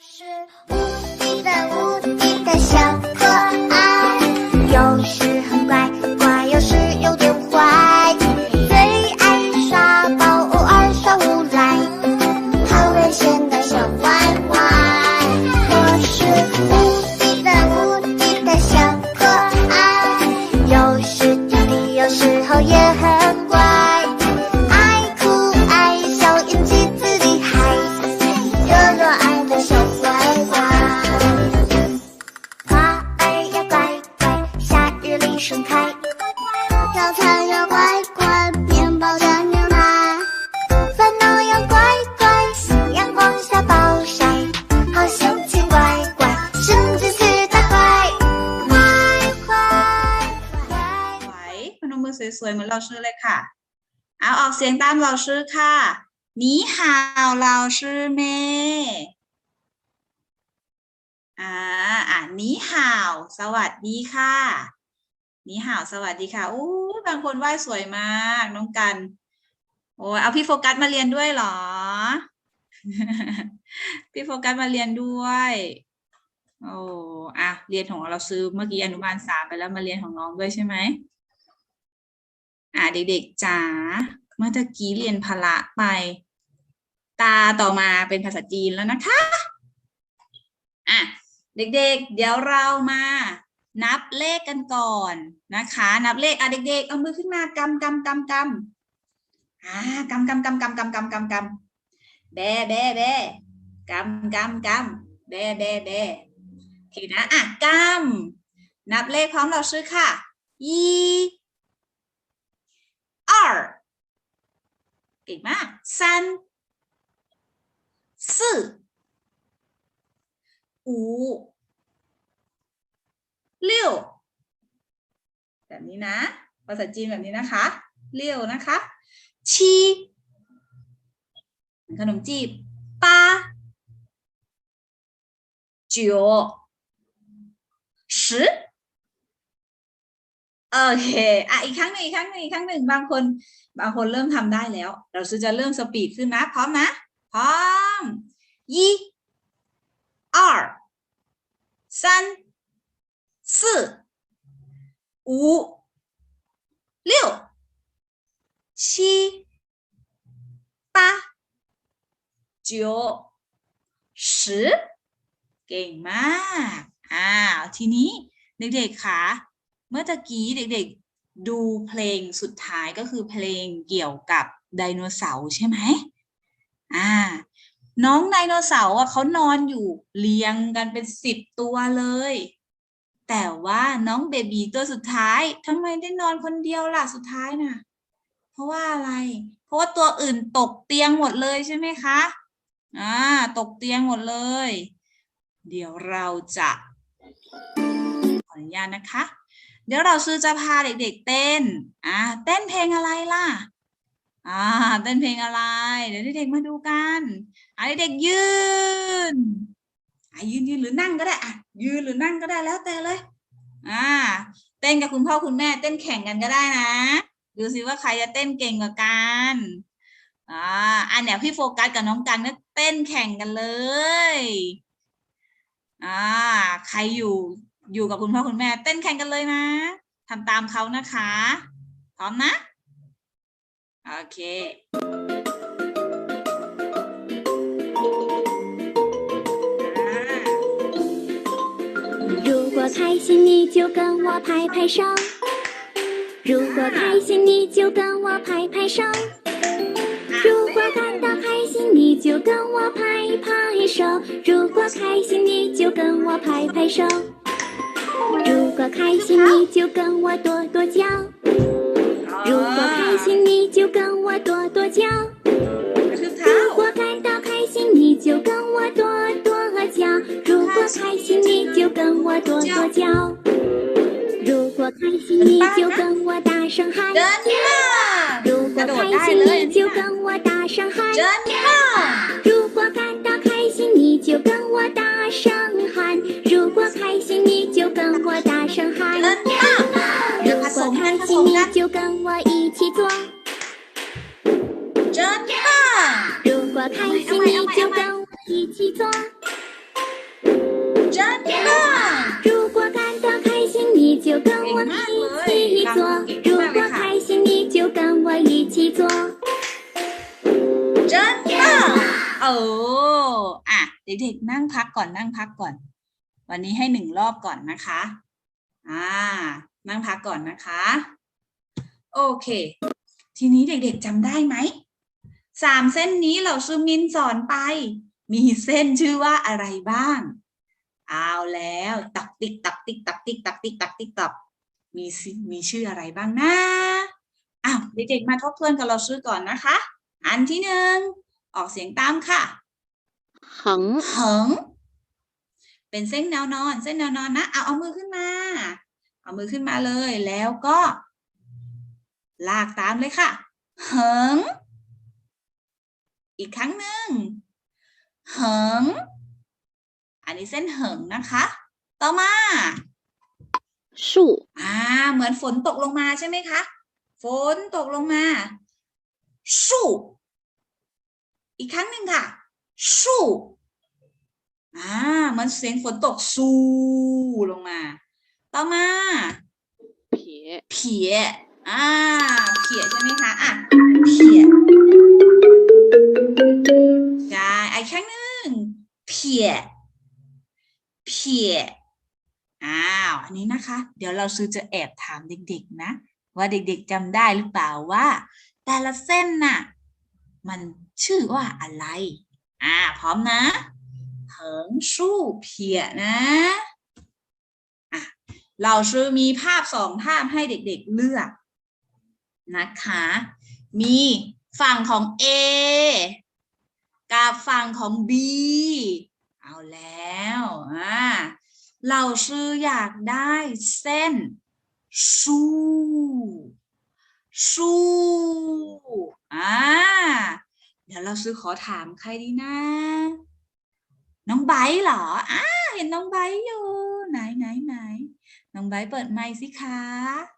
是无敌的无敌的小 มือสวยๆเหมือนเราชื่อเลยค่ะ เอาออกเสียงตามเราชื่อค่ะนีห่าวเราชื่อเมอ่าอ่านีห่าว สวัสดีค่ะนีห่าว สวัสดีค่ะอู้บางคนไหว้สวยมากน้องกัน โอ้ยเอาพี่โฟกัสมาเรียนด้วยเหรอ พี่โฟกัสมาเรียนด้วยโอ้อะเรียนของเราซื้อเมื่อกี้อนุบาลสามไปแล้วมาเรียนของน้องด้วยใช่ไหม อ่าเด็กๆจ๋าเมื่อตะกี้เรียนพละไป ตาต่อมาเป็นภาษาจีนแล้วนะคะอะเด็กๆ เดี๋ยวเรามา นับเลขกันก่อนนะคะ นับเลขอะเด็ก ๆ เอามือขึ้นมากำกำกำกำอ่ากำกำกำกำกำกำกำกำแบแบแบกำกำกำแบแบแบโอเคนะอะกำนับเลขพร้อมเราชื่อค่ะยี่ 二เก่งมาก三四五六แบบนี้นะ ภาษาจีนแบบนี้นะคะเลี้ยวนะคะชีขนมจีบป้า九十 โอเค อ่ะ อีกครั้งหนึ่งอีกครั้งหนึ่งอีกครั้งหนึ่ง บางคน บางคนเริ่มทำได้แล้ว เราซื้อจะเริ่มสปีดขึ้นนะ พร้อมนะ พร้อมยี่二三四五六七八九十เก่งมาก อ่า ทีนี้เด็กๆค่ะ เมื่อตะกี้เด็กๆดูเพลงสุดท้ายก็คือเพลงเกี่ยวกับไดโนเสาร์ใช่ไหมอ่า น้องไดโนเสาร์อะเขานอนอยู่เรียงกันเป็นสิบตัวเลย แต่ว่าน้องเบบีตัวสุดท้ายทำไมได้นอนคนเดียวล่ะสุดท้ายน่ะ เพราะว่าอะไร เพราะว่าตัวอื่นตกเตียงหมดเลยใช่ไหมคะอ่าตกเตียงหมดเลย เดี๋ยวเราจะขออนุญาตนะคะ เดี๋ยวเราซื้อจะพาเด็กๆเต้น อ่าเต้นเพลงอะไรล่ะ อ่า เต้นเพลงอะไร เดี๋ยวเด็กๆมาดูกันอ่าเด็กๆยืนอะยืนยืนหรือนั่งก็ได้อะยืนหรือนั่งก็ได้แล้วแต่เลย อ่า เต้นกับคุณพ่อคุณแม่เต้นแข่งกันก็ได้นะ ดูสิว่าใครจะเต้นเก่งกว่ากันอ่าอันเนี้ยพี่โฟกัสกับน้องกันก็เต้นแข่งกันเลย อ่า ใครอยู่ อยู่กับคุณพ่อคุณแม่เต้นแข่งกันเลยนะทำตามเขานะคะ พร้อมนะ โอเค อ่า 如果开心，你就跟我拍拍手；如果开心，你就跟我拍拍手；如果感到开心，你就跟我拍拍手；如果开心，你就跟我拍拍手； 如果开心，你就跟我跺跺脚。如果开心，你就跟我跺跺脚。如果感到开心，你就跟我跺跺脚。如果开心，你就跟我跺跺脚。如果开心，你就跟我大声喊。如果开心，你就跟我大声喊。如果感到开心，你就跟我大声。跟我一起做； เดินหน้า 如果开心，你就跟我一起做； 真棒！如果感到开心，你就跟我一起做；如果开心，你就跟我一起做。真棒โอ้อะเด็กๆนั่งพักก่อนนั่งพักก่อน วันนี้ให้หนึ่งรอบก่อนนะคะ อ่า นั่งพักก่อนนะคะ โอเค ทีนี้เด็กๆจำได้ไหมสามเส้นนี้เราซูมินสอนไป มีเส้นชื่อว่าอะไรบ้าง เอาแล้วตักติ๊กตักติ๊กตักติ๊กตักติ๊กตักติ๊กตักมีสิมีชื่ออะไรบ้างนะอ้าวเด็กๆมาทบทวนกับเราชื่อก่อนนะคะ อันที่หนึ่งออกเสียงตามค่ะ横เหิงเป็นเส้นแนวนอน เส้นแนวนอนนะ เอาเอามือขึ้นมา เอามือขึ้นมาเลย แล้วก็ ลากตามเลยค่ะ เหิง อีกครั้งหนึ่ง เหิง อันนี้เส้นเหิงนะคะ ต่อมา树อ่า เหมือนฝนตกลงมาใช่ไหมคะ ฝนตกลงมา สู้อีกครั้งหนึ่งค่ะ สู้อ่าเหมือนเสียงฝนตกสู้ลงมา ต่อมา撇เพีย อ่าเพียใช่ไหมคะอะเพียใช่อีกครั้งหนึ่งเพียเพียอ้าวอันนี้นะคะ เดี๋ยวเราซื้อจะแอบถามเด็กๆนะ ว่าเด็กๆจำได้หรือเปล่าว่า แต่ละเส้นน่ะ มันชื่อว่าอะไร อ่า พร้อมนะเหิงสู้เพียนะอะเราชื่อมีภาพสองภาพให้เด็กๆเลือก นะคะ มีฝั่งของ A กับฝั่งของ B เอาแล้วอ่าเราชื่ออยากได้เส้นชูชูอ่าเดี๋ยวเราซื้อขอถามใครดีนะ น้องไบเหรออ่าเห็นน้องไบอยู่ ไหนไหนไหนน้องไบเปิดไมค์สิคะ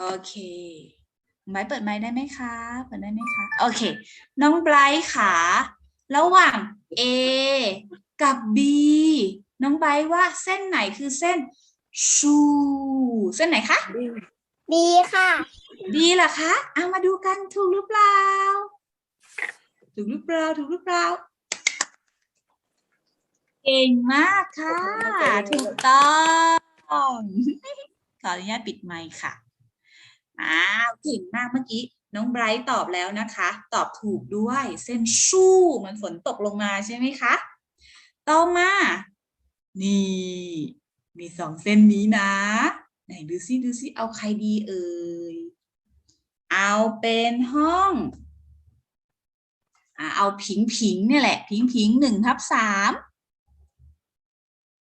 โอเคน้องไบร์ทเปิดไมค์ได้ไหมคะ เปิดได้ไหมคะ โอเค น้องไบรท์ค่ะระหว่าง A กับ B น้องไบร์ทว่าเส้นไหนคือเส้นชูเส้นไหนคะดีค่ะดีเหรอคะเอามาดูกันถูกหรือเปล่า ถูกหรือเปล่า ถูกหรือเปล่า เก่งมากค่ะ ถูกต้อง ขออนุญาตปิดไมค์ค่ะ อ้าวเก่งมากเมื่อกี้น้องไบรท์ตอบแล้วนะคะ ตอบถูกด้วยเส้นชู่เหมันฝนตกลงมาใช่ไหมคะ ต่อมา นี่ มีสองเส้นนี้นะ ไหนดูซิดูซิเอาใครดีเอ่ย เอาเป็นห้องอ่าเอาผิงผิงเนี่ยแหละ ผิงผิงหนึ่งทับสาม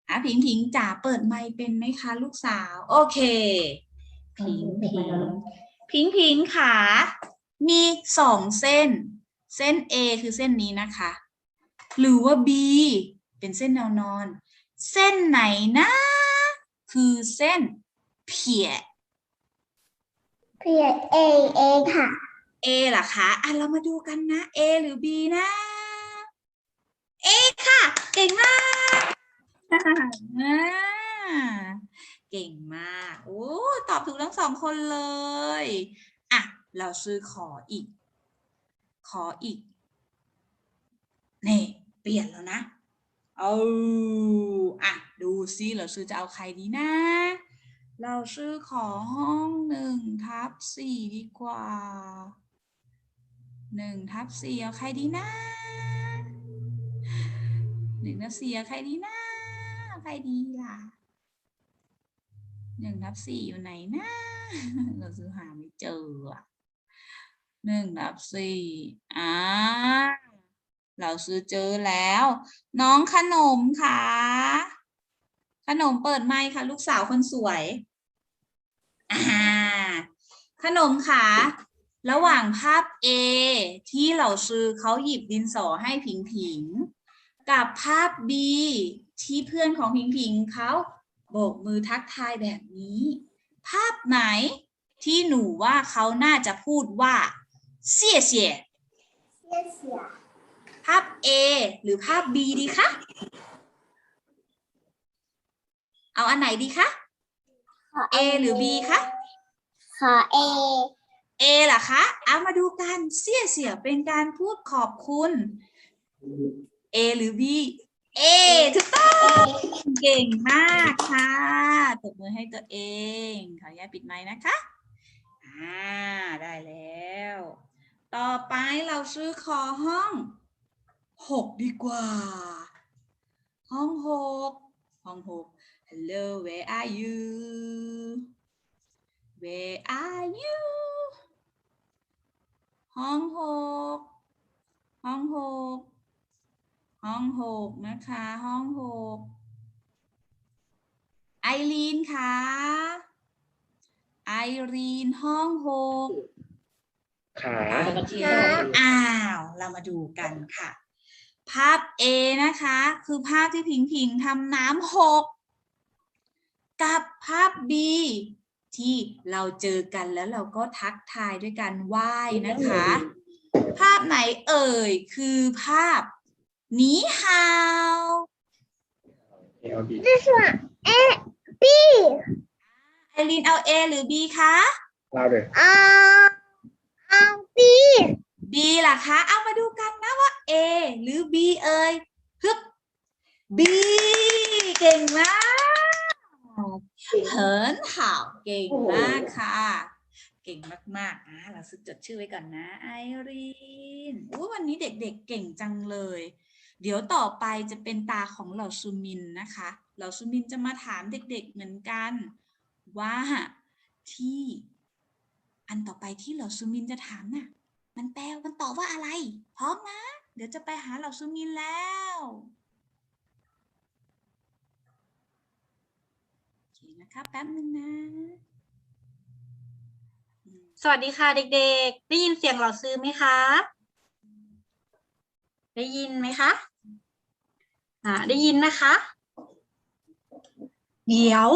อะผิงผิงจ๋าเปิดไมค์เป็นไหมคะ ลูกสาว โอเค ผิงผิงพิงพิงค่ะมีสองเส้น เส้น A คือเส้นนี้นะคะ หรือว่า B เป็นเส้นแนวนอน เส้นไหนนะ คือเส้นเพียเพียเองเองค่ะ A เหรอคะอะเรามาดูกันนะ A หรือ B นะ A ค่ะ เก่งมากอ่า เก่งมาก โอ้ ตอบถูกทั้งสองคนเลย อะ เราซื้อขออีก ขออีก นี่ เปลี่ยนแล้วนะ เอาอะ ดูซิเราซื้อจะเอาใครดีนะ เราซื้อขอห้องหนึ่งทับสี่ดีกว่าหนึ่งทับสี่เอาใครดีนะหนึ่งทับสี่เอาใครดีนะ ใครดีล่ะ หนึ่งทับสี่อยู่ไหนนะเราซื้อหาไม่เจอหนึ่งทับสี่อ่าเราซื้อเจอแล้ว น้องขนมค่ะ ขนมเปิดไมค์ค่ะ ลูกสาวคนสวยอ่าขนมค่ะ ระหว่างภาพ A ที่เราซื้อเขาหยิบดินสอให้ผิงผิง กับภาพ B ที่เพื่อนของผิงผิงเขา โบกมือทักทายแบบนี้ ภาพไหนที่หนูว่าเขาน่าจะพูดว่าเสี่ยเสี่ยเสียเสียภาพ A หรือภาพ B ดีคะ เอาอันไหนดีคะ A หรือ B คะ ขอเอ A ล่ะคะเอามาดูกันเสียเสียเป็นการพูดขอบคุณ A หรือ B A ถูกต้องเก่งมากค่ะตบมือให้ตัวเอง ขออนุญาตปิดไมค์นะคะ อ่า ได้แล้ว ต่อไปเราซื้อขอห้องหกดีกว่า ห้องหกห้องหก Hello where are you Where are you ห้องหกห้องหก ห้องหกนะคะ ห้องหกไอรีนค่ะไอรีนห้องหกขาโอเคอ้าว เรามาดูกันค่ะ ภาพ A นะคะ คือภาพที่ผิงผิงทำน้ำหก กับภาพ B ที่เราเจอกันแล้วเราก็ทักทายด้วยการไหว้นะคะ ภาพไหนเอ่ย คือภาพ หนีฮาวเอลบี这是เอบีไอรีนเอา A หรือ B คะเราเลยเอาเอาบี B ล่ะคะ เอามาดูกันนะว่า A หรือ B เอ่ยฮึบ B เก่งมากเหินห่าวเก่งมากค่ะ เก่งมากๆอะเราสึกจดชื่อไว้ก่อนนะ ไอรีนอู้วันนี้เด็กๆเก่งจังเลย เดี๋ยวต่อไปจะเป็นตาของเหล่าซูมินนะคะ เหล่าซูมินจะมาถามเด็กๆเหมือนกัน ว่าที่อันต่อไปที่เหล่าซูมินจะถามน่ะ มันแปลมันตอบว่าอะไร พร้อมนะ เดี๋ยวจะไปหาเหล่าซูมินแล้วโอเคนะคะแป๊บนึงนะ สวัสดีค่ะเด็กๆ ได้ยินเสียงเหล่าซื้อไหมคะ ได้ยินไหมคะอ่าได้ยินนะคะ เดี๋ยว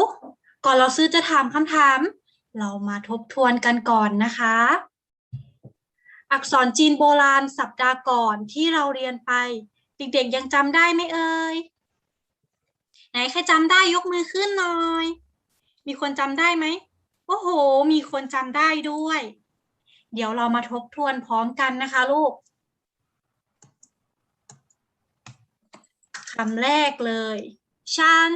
ก่อนเราซื้อจะถามคำถาม เรามาทบทวนกันก่อนนะคะ อักษรจีนโบราณสัปดาห์ก่อนที่เราเรียนไป เด็กๆยังจำได้ไหมเอ่ยไหนใครจำได้ยกมือขึ้นหน่อย มีคนจำได้ไหมโอ้โห มีคนจำได้ด้วย เดี๋ยวเรามาทบทวนพร้อมกันนะคะลูก คำแรกเลยชาน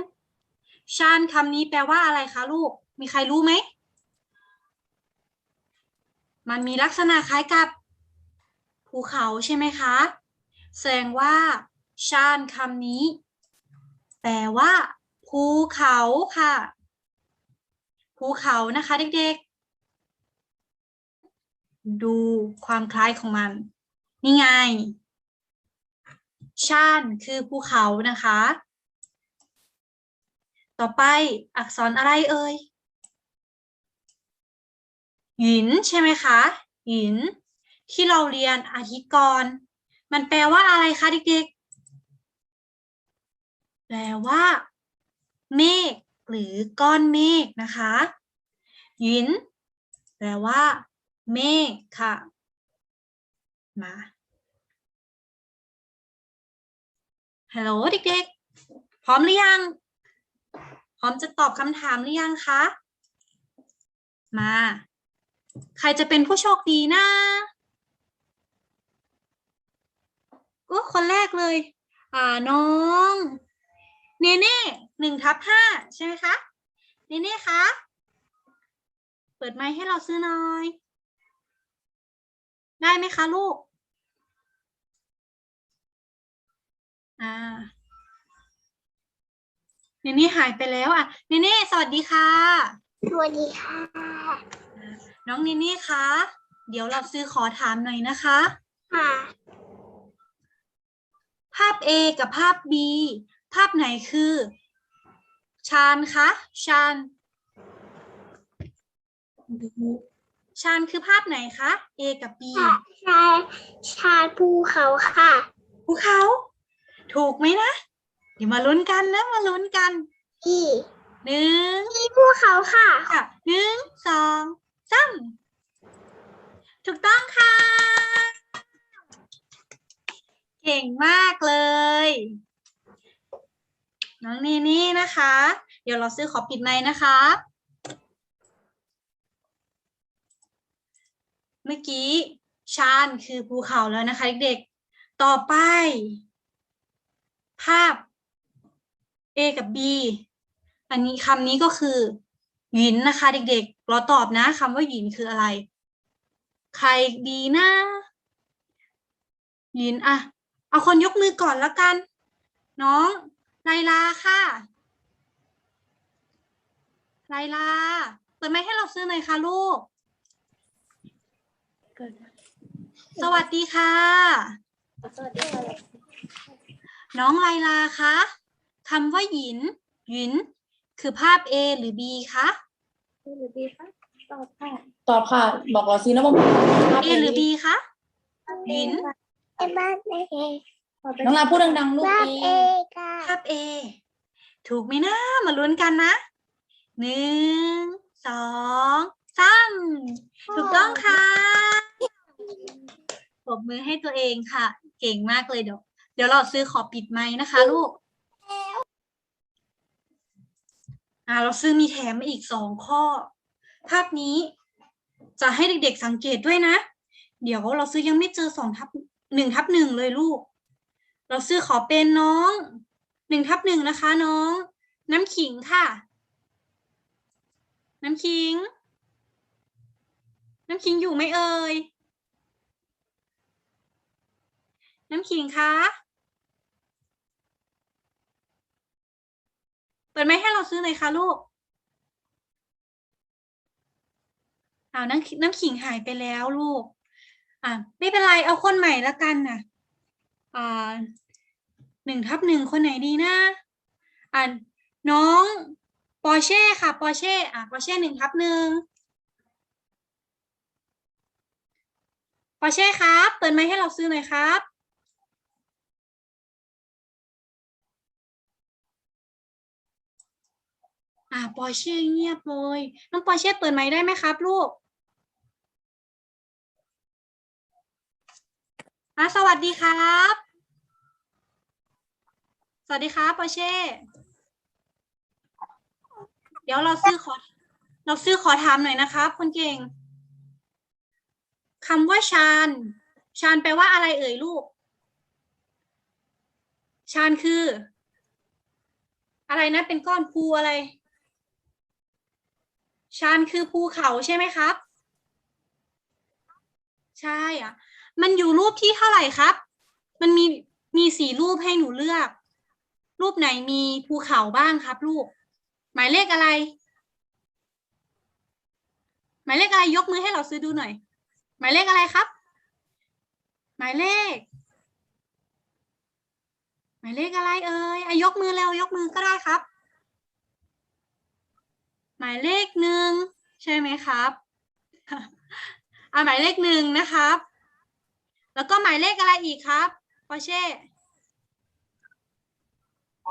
ชานคำนี้แปลว่าอะไรคะลูก มีใครรู้ไหม มันมีลักษณะคล้ายกับภูเขาใช่ไหมคะ แสดงว่าชานคำนี้ แปลว่าภูเขาค่ะ ภูเขานะคะเด็กๆ ดูความคล้ายของมัน นี่ไง ชานคือภูเขานะคะ ต่อไปอักษรอะไรเอ่ยหยินใช่ไหมคะหยิน ที่เราเรียนอาทิตย์ก่อน มันแปลว่าอะไรคะเด็กๆ แปลว่า เมฆหรือก้อนเมฆนะคะหยิน แปลว่า เมฆค่ะ มา ฮัลโหลเด็กๆ พร้อมหรือยัง พร้อมจะตอบคำถามหรือยังคะ มา ใครจะเป็นผู้โชคดีนะโอ้คนแรกเลย อ่าน้อง เนเน่หนึ่งทับห้าใช่ไหมคะ เนเน่คะ เปิดไมค์ให้เราซื้อหน่อย ได้ไหมคะลูก อ่าเนเน่หายไปแล้วอะเนเน่สวัสดีค่ะ สวัสดีค่ะ น้องเนเน่คะเดี๋ยวเราซื้อขอถามหน่อยนะคะ ค่ะ ภาพ A กับภาพ B ภาพไหนคือชานคะชานชานคือภาพไหนคะ A กับ B ชาชาชาภูเขาค่ะ ภูเขา ถูกไหมนะ เดี๋ยวมาลุ้นกันนะ มาลุ้นกันอีหนึ่งอีภูเขาค่ะค่ะหนึ่งสองสามถูกต้องค่ะเเก่งมากเลย น้องนีนี่นะคะ เดี๋ยวเราซื้อขอปิดไมค์นะคะ เมื่อกี้ชานคือภูเขาแล้วนะคะเด็กๆ ต่อไป ภาพ A กับ B อันนี้คำนี้ก็คือ หยินนะคะ เด็กๆ เราตอบนะคำว่าหยินคืออะไร ใครดีนะ หยินอะเอาคนยกมือก่อนแล้วกัน น้องไลลาค่ะไลลาเปิดไมค์ให้เราซื้อหน่อยค่ะลูก สวัสดีค่ะ สวัสดีค่ะ น้องไลลาคะคำว่าหยิน หยิน คือภาพ A หรือ B คะหรือบีคะตอบค่ะตอบค่ะ บอกเราซินะว่า A หรือ B คะหยิน เอ็มบ้านเอน้องลาพูดดังๆลูกบ้านเอเอค่ะภาพ A ถูกไหมนะมาลุ้นกันนะหนึ่งสองสามถูกต้องค่ะปรบมือให้ตัวเองค่ะ เก่งมากเลยเดี๋ยว เดี๋ยวเราซื้อขอปิดไม้นะคะลูกอ่าเราซื้อมีแถมมาอีกสองข้อ ภาพนี้จะให้เด็กๆสังเกตด้วยนะ เดี๋ยวเราซื้อยังไม่เจอสองทับหนึ่งทับหนึ่งเลยลูก เราซื้อขอเป็นน้องหนึ่งทับหนึ่งนะคะน้อง น้ำขิงค่ะ น้ำขิง น้ำขิงอยู่ไหมเอ่ยน้ำขิงคะ ปิดไมค์ให้เราซื้อหน่อยค่ะลูกอาวน้ำน้ำขิงหายไปแล้วลูก อะไม่เป็นไรเอาคนใหม่ละกันน่ะอ่าหนึ่งทับหนึ่งคนไหนดีนะ อ่าน้องปอร์เช่ค่ะปอร์เช่อะปอร์เช่หนึ่งทับหนึ่งปอร์เช่ครับ เปิดไมค์ให้เราซื้อหน่อยครับ อ่าปอร์เช่เงียบเลย น้องปอร์เช่เปิดไมค์ได้ไหมครับ ลูกอะสวัสดีครับ สวัสดีครับปอร์เช่ เดี๋ยวเราซื้อขอ เราซื้อขอถามหน่อยนะครับคนเก่งคำว่าชานชานแปลว่าอะไรเอ่ยลูก ชานคือ อะไรนะเป็นก้อนภูอะไร ชานคือภูเขาใช่ไหมครับ ใช่อะ มันอยู่รูปที่เท่าไหร่ครับ มันมีมีสี่รูปให้หนูเลือก รูปไหนมีภูเขาบ้างครับลูกหมายเลขอะไร หมายเลขอะไรยกมือให้เราซื้อดูหน่อย หมายเลขอะไรครับ หมายเลข หมายเลขอะไรเอ่ยอยกมือแล้วยกมือก็ได้ครับ หมายเลขหนึ่งใช่ไหมครับอ่าหมายเลขหนึ่งนะครับ แล้วก็หมายเลขอะไรอีกครับปอเช่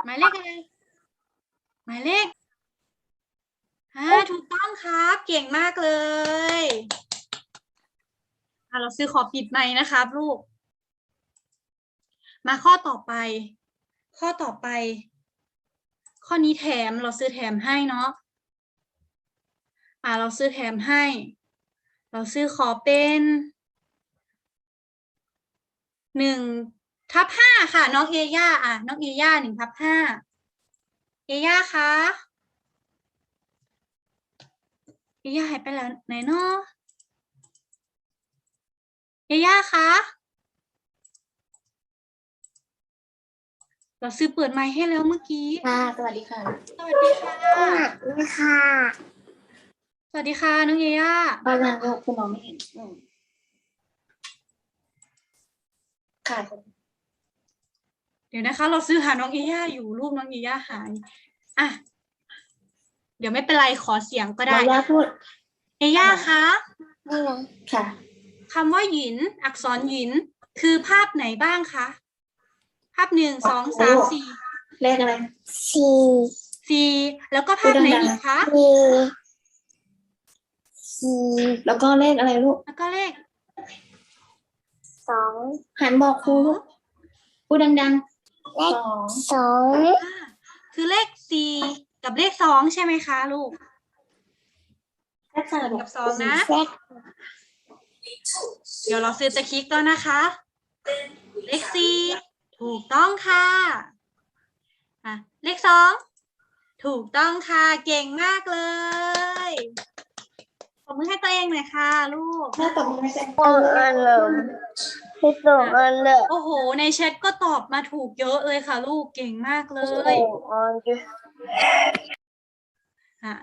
หมายเลขอะไรหมายเลขอ่าถูกต้องครับเก่งมากเลยอ่าเราซื้อขอปิดไมค์นะครับลูก มาข้อต่อไป ข้อต่อไป ข้อนี้แถมเราซื้อแถมให้เนาะ อ่าเราซื้อแถมให้ เราซื้อขอเป็นหนึ่งทับห้าค่ะ น้องเอย่าอะ น้องเอย่าหนึ่งทับห้าเอย่าคะเอย่าหายไปแล้วไหนเนาะเอย่าคะเราซื้อเปิดไมค์ให้แล้วเมื่อกี้ ค่ะ สวัสดีค่ะ สวัสดีค่ะสวัสดีค่ะ สวัสดีค่ะ น้องเอย่าบ้านนางก็คุณมองไม่เห็นอืมค่ะเดี๋ยวนะคะ เราซื้อหาน้องเอย่าอยู่รูปน้องเอย่าหายอะเดี๋ยวไม่เป็นไรขอเสียงก็ได้ มายาพูดเอย่าคะนี่นะค่ะ คำว่าหยิน อักษรหยิน คือภาพไหนบ้างคะภาพหนึ่งสองสามสี่เลขอะไร สี่สี่แล้วก็ภาพไหนอีกคะ สี่สี่แล้วก็เลขอะไรลูก แล้วก็เลขสองหันบอกครูลูกพูดดังเลๆขสองสองอ่าคือเลขสี่กับเลขสองใช่ไหมคะลูกแค่เสิร์ฟกับสองนะ เลขเดี๋ยวเราซื้อจะคลิกแล้วนะคะ เลขสี่ถูกต้องค่ะอะ เลขสองถูกต้องค่ะ เก่งมากเลยปร บมือให้ตัวเองหน่อยค่ะ ลูก แม่ตบมือให้เซ็นสองอันเลยให้สองอันเลยโอ้โห ในแชทก็ตอบมาถูกเยอะเลยค่ะ ลูกเก่งมากเลยสองอันเลยอะ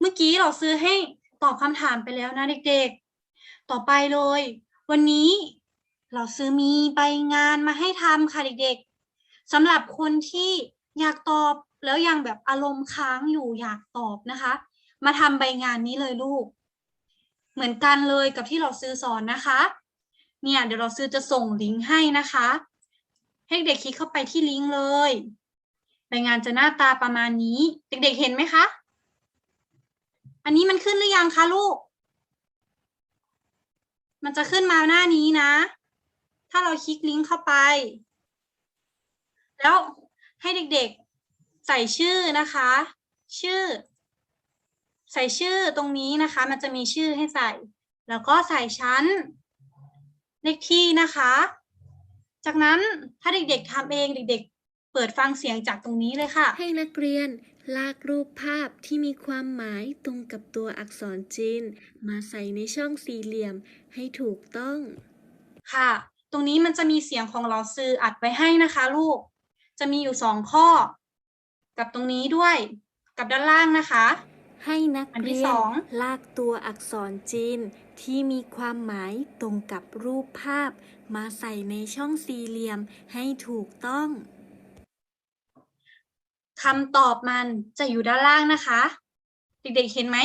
เมื่อกี้เราซื้อให้ตอบคำถามไปแล้วนะเด็กๆ ต่อไปเลย วันนี้เราซื้อมีใบงานมาให้ทำค่ะเด็กๆสำหรับคนที่อยากตอบแล้วยังแบบอารมณ์ค้างอยู่อยากตอบนะคะ มาทำใบงานนี้เลยลูก เหมือนกันเลยกับที่เราซื้อสอนนะคะ เนี่ยเดี๋ยวเราซื้อจะส่งลิงก์ให้นะคะ ให้เด็กคลิกเข้าไปที่ลิงก์เลย ใบงานจะหน้าตาประมาณนี้ เด็กๆเห็นไหมคะ อันนี้มันขึ้นหรือยังคะลูก มันจะขึ้นมาหน้านี้นะ ถ้าเราคลิกลิงก์เข้าไป แล้วให้เด็กๆใส่ชื่อนะคะ ชื่อ ใส่ชื่อตรงนี้นะคะ มันจะมีชื่อให้ใส่ แล้วก็ใส่ชั้น เลขที่นะคะ จากนั้นถ้าเด็กๆทำเองเด็ก ๆ เปิดฟังเสียงจากตรงนี้เลยค่ะ ให้นักเรียนลากรูปภาพที่มีความหมายตรงกับตัวอักษรจีน มาใส่ในช่องสี่เหลี่ยมให้ถูกต้อง ค่ะ ตรงนี้มันจะมีเสียงของเราซื้ออัดไว้ให้นะคะ ลูก จะมีอยู่สองข้อ กับตรงนี้ด้วย กับด้านล่างนะคะ ให้นักอันที่เรียสนองลากตัวอักษรจีนที่มีความหมายตรงกับรูปภาพ มาใส่ในช่องสี่เหลี่ยมให้ถูกต้องคำตอบมันจะอยู่ด้านล่างนะคะ เด็กๆเห็นไหม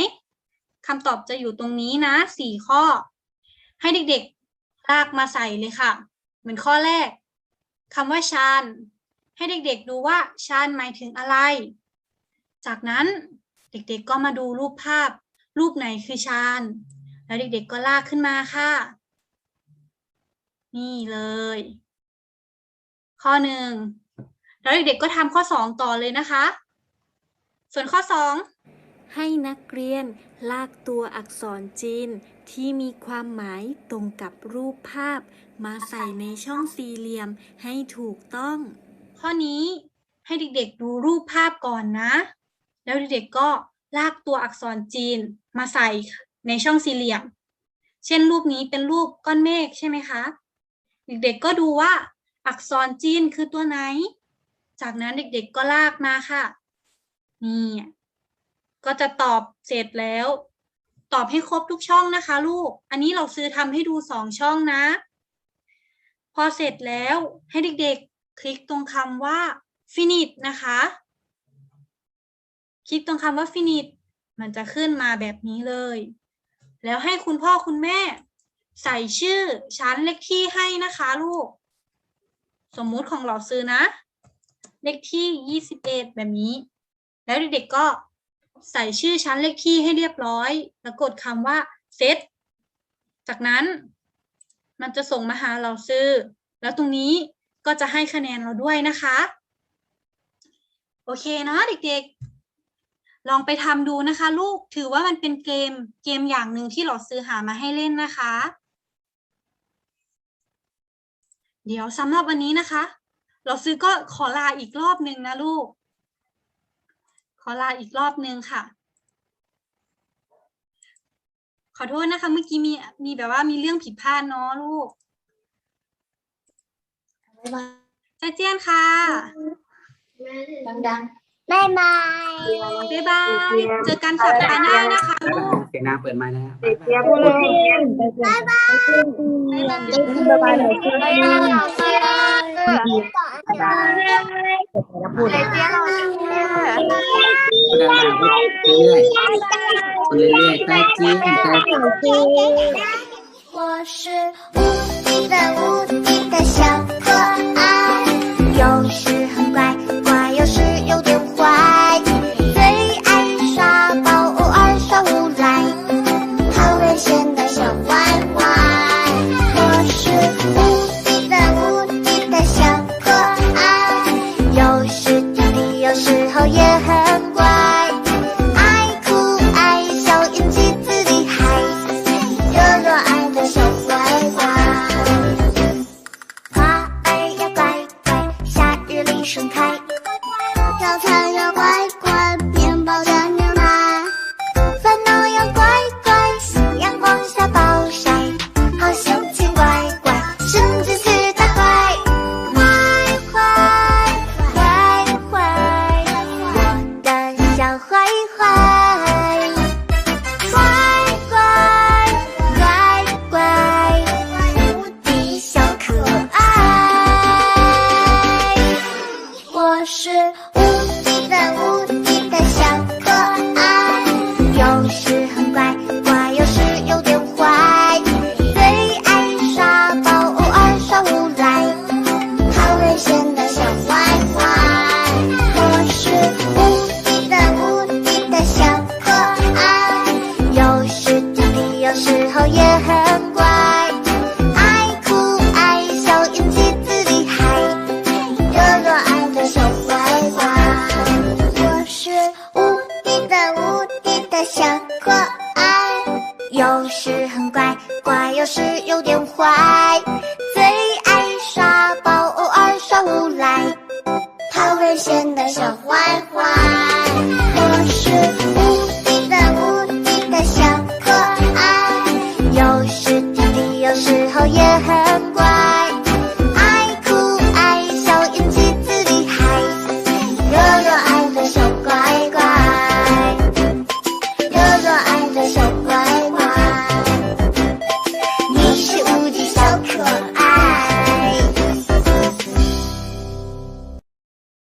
คำตอบจะอยู่ตรงนี้นะสี่ข้อ ให้เด็กๆลากมาใส่เลยค่ะ เหมือนข้อแรกคำว่าชานให้เด็กๆดูว่าชานหมายถึงอะไร จากนั้น เด็กๆก็มาดูรูปภาพ รูปไหนคือชาน แล้วเด็กๆก็ลากขึ้นมาค่ะ นี่เลย ข้อหนึ่งแล้วเด็กๆก็ทำข้อ2ต่อเลยนะคะ ส่วนข้อให้นักเรียนลากตัวอักษรจีนที่มีความหมายตรงกับรูปภาพ มาใส่ในช่องสี่เหลี่ยมให้ถูกต้อง2ข้อนี้ให้เด็กๆดูรูปภาพก่อนนะ แล้วเด็กๆก็ลากตัวอักษรจีนมาใส่ในช่องสี่เหลี่ยม เช่นรูปนี้เป็นรูปก้อนเมฆใช่ไหมคะ เด็กๆก็ดูว่าอักษรจีนคือตัวไหน จากนั้นเด็กๆก็ลากมาค่ะ นี่ก็จะตอบเสร็จแล้ว ตอบให้ครบทุกช่องนะคะ ลูก อันนี้เราซื้อทำให้ดูสองช่องนะ พอเสร็จแล้วให้เด็กๆ คลิกตรงคำว่า finish นะคะ ลิกตรงคำว่า finish มันจะขึ้นมาแบบนี้เลย แล้วให้คุณพ่อคุณแม่ ใส่ชื่อชั้นเลขที่ให้นะคะลูก สมมุติของเราซื้อนะ เลขที่ 21 แบบนี้ แล้วเด็กๆก็ใส่ชื่อชั้นเลขที่ให้เรียบร้อย แล้วกดคำว่า set จากนั้น มันจะส่งมาหาเราซื้อ แล้วตรงนี้ก็จะให้คะแนนเราด้วยนะคะ โอเคเนาะเด็กๆ ลองไปทำดูนะคะ ลูกถือว่ามันเป็นเกมเกมอย่างหนึ่งที่เราซื้อหามาให้เล่นนะคะ เดี๋ยวสำหรับวันนี้นะคะเราซื้อก็ขอลาอีกรอบหนึ่งนะลูก ขอลาอีกรอบหนึ่งค่ะ ขอโทษนะคะ เมื่อกี้มีมีแบบว่ามีเรื่องผิดพลาดเนาะลูกบ๊ายบายใจเจียนค่ะ ดัง บ๊ายบาย บ๊ายบาย เจอกันสัปดาห์หน้านะคะลูก เสียงน้ำเปิดไมาแล้ว บ๊ายบาย บ๊ายบาย บ๊ายบายบ๊ายบาย พูดดังๆพูดเรื่อยๆพูดเรื่อยๆใต้จิ้มใต้จิ้ม 我是无敌的无敌的小